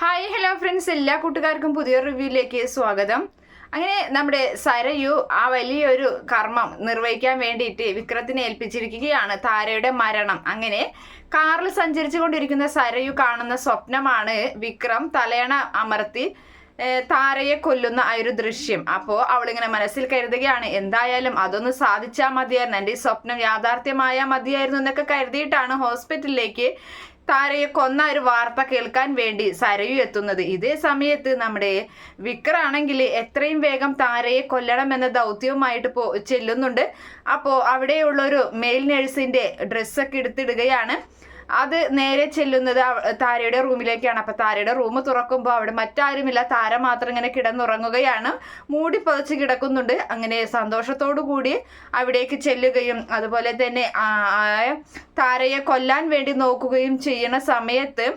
Hi hello friends എല്ലാ കൂട്ടുകാർക്കും പുതിയ റിവ്യൂയിലേക്ക് സ്വാഗതം. അങ്ങനെ നമ്മുടെ സരയു ആ വലിയൊരു കർമ്മം നിർവഹിക്കാൻ വേണ്ടിയിട്ട് വിക്രത്തിനെ ഏൽപ്പിച്ചിരിക്കുകയാണ്. താരയുടെ മരണം. അങ്ങനെ കാറിൽ സഞ്ചരിച്ചു കൊണ്ടിരിക്കുന്ന സരയു കാണുന്ന സ്വപ്നമാണ് വിക്രം തലയണ അമർത്തി താരയെ കൊല്ലുന്ന ആ ഒരു ദൃശ്യം. അപ്പോൾ അവളിങ്ങനെ മനസ്സിൽ കരുതുകയാണ് എന്തായാലും അതൊന്ന് സാധിച്ചാൽ മതിയായിരുന്നു. എന്റെ ഈ സ്വപ്നം യാഥാർത്ഥ്യമായാൽ മതിയായിരുന്നു എന്നൊക്കെ കരുതിയിട്ടാണ് ഹോസ്പിറ്റലിലേക്ക് താരയെ കൊന്ന ഒരു വാർത്ത കേൾക്കാൻ വേണ്ടി സരയു എത്തുന്നത്. ഇതേ സമയത്ത് നമ്മുടെ വിക്രാണെങ്കിൽ എത്രയും വേഗം താരയെ കൊല്ലണം എന്ന ദൗത്യവുമായിട്ട് പോ ചെല്ലുന്നുണ്ട്. അപ്പോൾ അവിടെയുള്ളൊരു മെയിൽ നഴ്സിന്റെ ഡ്രസ്സൊക്കെ എടുത്തിടുകയാണ്. അത് നേരെ ചെല്ലുന്നത് താരയുടെ റൂമിലേക്കാണ്. അപ്പൊ താരയുടെ റൂം തുറക്കുമ്പോൾ അവിടെ മറ്റാരുമില്ല. താര മാത്രം ഇങ്ങനെ കിടന്നുറങ്ങുകയാണ്. മൂടി പതിച്ച് കിടക്കുന്നുണ്ട്. അങ്ങനെ സന്തോഷത്തോടു കൂടി അവിടേക്ക് ചെല്ലുകയും അതുപോലെ തന്നെ താരയെ കൊല്ലാൻ വേണ്ടി നോക്കുകയും ചെയ്യുന്ന സമയത്ത്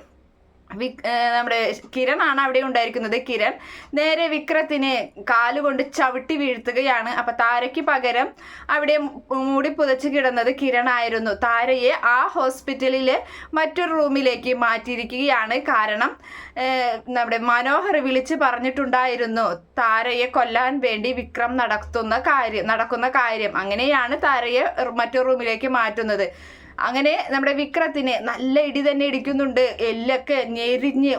നമ്മുടെ കിരണാണ് അവിടെ ഉണ്ടായിരിക്കുന്നത്. കിരൺ നേരെ വിക്രത്തിനെ കാലുകൊണ്ട് ചവിട്ടി വീഴ്ത്തുകയാണ്. അപ്പൊ താരയ്ക്ക് പകരം അവിടെ മൂടി പുതച്ച് കിടന്നത് കിരണായിരുന്നു താരയെ ആ ഹോസ്പിറ്റലിലെ മറ്റൊരു റൂമിലേക്ക് മാറ്റിയിരിക്കുകയാണ് കാരണം നമ്മുടെ മനോഹർ വിളിച്ച് പറഞ്ഞിട്ടുണ്ടായിരുന്നു താരയെ കൊല്ലാൻ വേണ്ടി വിക്രം നടത്തുന്ന കാര്യം നടക്കുന്ന കാര്യം. അങ്ങനെയാണ് താരയെ മറ്റൊരു റൂമിലേക്ക് മാറ്റുന്നത്. അങ്ങനെ നമ്മുടെ വിക്രത്തിന് നല്ല ഇടി തന്നെ ഇടിക്കുന്നുണ്ട്. എല്ലൊക്കെ ഞെരിഞ്ഞ്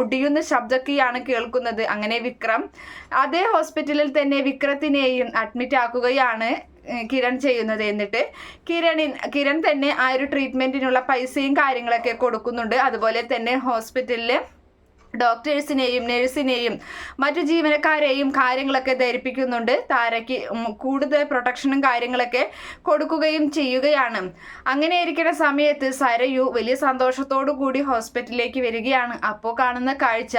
ഒടിയുന്ന ശബ്ദമൊക്കെയാണ് കേൾക്കുന്നത്. അങ്ങനെ വിക്രം അതേ ഹോസ്പിറ്റലിൽ തന്നെ വിക്രത്തിനെയും അഡ്മിറ്റ് ആക്കുകയാണ് കിരൺ ചെയ്യുന്നത്. എന്നിട്ട് കിരണിൻ കിരൺ തന്നെ ആ ഒരു ട്രീറ്റ്മെന്റിനുള്ള പൈസയും കാര്യങ്ങളൊക്കെ കൊടുക്കുന്നുണ്ട്. അതുപോലെ തന്നെ ഹോസ്പിറ്റലിൽ ഡോക്ടേഴ്സിനെയും നഴ്സിനെയും മറ്റു ജീവനക്കാരെയും കാര്യങ്ങളൊക്കെ ധരിപ്പിക്കുന്നുണ്ട്. താരയ്ക്ക് കൂടുതൽ പ്രൊട്ടക്ഷനും കാര്യങ്ങളൊക്കെ കൊടുക്കുകയും ചെയ്യുകയാണ്. അങ്ങനെ ഇരിക്കുന്ന സമയത്ത് സരയു വലിയ സന്തോഷത്തോടു കൂടി ഹോസ്പിറ്റലിലേക്ക് വരികയാണ്. അപ്പോൾ കാണുന്ന കാഴ്ച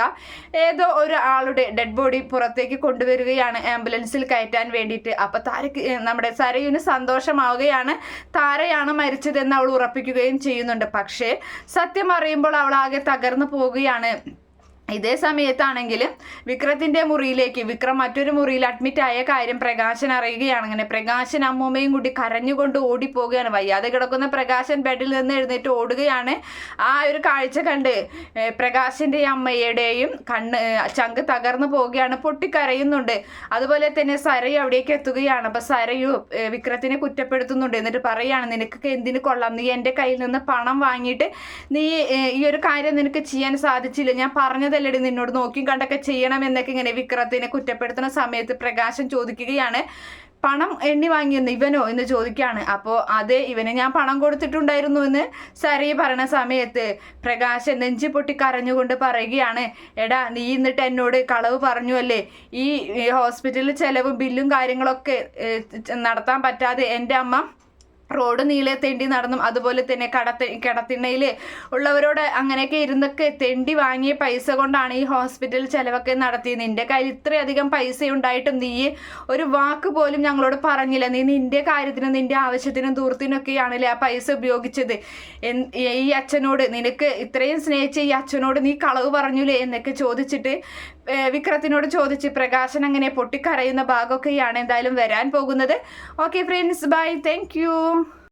ഏതോ ഒരു ആളുടെ ഡെഡ് ബോഡി പുറത്തേക്ക് കൊണ്ടുവരികയാണ് ആംബുലൻസിൽ കയറ്റാൻ വേണ്ടിയിട്ട്. അപ്പോൾ താരക്ക് നമ്മുടെ സരയുവിന് സന്തോഷമാവുകയാണ്. താരയാണ് മരിച്ചതെന്ന് അവൾ ഉറപ്പിക്കുകയും ചെയ്യുന്നുണ്ട്. പക്ഷേ സത്യം അറിയുമ്പോൾ അവൾ ആകെ തകർന്നു പോവുകയാണ്. ഇതേ സമയത്താണെങ്കിൽ വിക്രത്തിന്റെ മുറിയിലേക്ക് വിക്രം മറ്റൊരു മുറിയിൽ അഡ്മിറ്റ് ആയ കാര്യം പ്രകാശൻ അറിയുകയാണ്. അങ്ങനെ പ്രകാശൻ അമ്മൂമ്മയും കൂടി കരഞ്ഞുകൊണ്ട് ഓടിപ്പോവുകയാണ്. വയ്യാതെ കിടക്കുന്ന പ്രകാശൻ ബെഡിൽ നിന്ന് എഴുന്നേറ്റ് ഓടുകയാണ്. ആ ഒരു കാഴ്ച കണ്ട് പ്രകാശിന്റെ അമ്മയുടെയും കണ്ണ് ചങ്ക് തകർന്നു പോവുകയാണ്. പൊട്ടിക്കരയുന്നുണ്ട്. അതുപോലെ തന്നെ സരയു അവിടേക്ക് എത്തുകയാണ്. അപ്പൊ സരയു വിക്രത്തിനെ കുറ്റപ്പെടുത്തുന്നുണ്ട്. എന്നിട്ട് പറയാണ് നിനക്കൊക്കെ എന്തിന് കൊള്ളാം? നീ എന്റെ കയ്യിൽ നിന്ന് പണം വാങ്ങിയിട്ട് നീ ഈ ഒരു കാര്യം നിനക്ക് ചെയ്യാൻ സാധിച്ചില്ല. ഞാൻ പറഞ്ഞതല്ലടി നിന്നോട് നോക്കിയും കണ്ടൊക്കെ ചെയ്യണം എന്നൊക്കെ ഇങ്ങനെ വിക്രത്തിനെ കുറ്റപ്പെടുത്തുന്ന സമയത്ത് പ്രകാശം ചോദിക്കുകയാണ്. പണം എണ്ണി വാങ്ങിയെന്ന് ഇവനോ എന്ന് ചോദിക്കുകയാണ്. അപ്പോൾ അതെ ഇവന് ഞാൻ പണം കൊടുത്തിട്ടുണ്ടായിരുന്നു എന്ന് സരി പറഞ്ഞ സമയത്ത് പ്രകാശൻ നെഞ്ചി പൊട്ടി കരഞ്ഞുകൊണ്ട് പറയുകയാണ് എടാ നീ എന്നിട്ട് എന്നോട് കളവ് പറഞ്ഞു അല്ലേ? ഈ ഹോസ്പിറ്റലിൽ ചെലവും ബില്ലും കാര്യങ്ങളൊക്കെ നടത്താൻ പറ്റാതെ എന്റെ അമ്മ റോഡ് നീളെ തെണ്ടി നടന്നും അതുപോലെ തന്നെ കടത്തി കിടത്തിണ്ണയിൽ ഉള്ളവരോട് അങ്ങനെയൊക്കെ ഇരുന്നൊക്കെ തെണ്ടി വാങ്ങിയ പൈസ കൊണ്ടാണ് ഈ ഹോസ്പിറ്റൽ ചിലവൊക്കെ നടത്തിയത്. നിന്റെ കയ്യിൽ ഇത്രയധികം പൈസ ഉണ്ടായിട്ടും നീ ഒരു വാക്ക് പോലും ഞങ്ങളോട് പറഞ്ഞില്ല. നീ നിന്റെ കാര്യത്തിനും നിന്റെ ആവശ്യത്തിനും ദൂരത്തിനൊക്കെയാണല്ലേ ആ പൈസ ഉപയോഗിച്ചത്. ഈ അച്ഛനോട് നിനക്ക് ഇത്രയും സ്നേഹിച്ച ഈ അച്ഛനോട് നീ കളവ് പറഞ്ഞില്ലേ എന്നൊക്കെ ചോദിച്ചിട്ട് വിക്രത്തിനോട് ചോദിച്ച് പ്രകാശൻ അങ്ങനെ പൊട്ടിക്കരയുന്ന ഭാഗമൊക്കെയാണ് എന്തായാലും വരാൻ പോകുന്നത്. Okay friends bye thank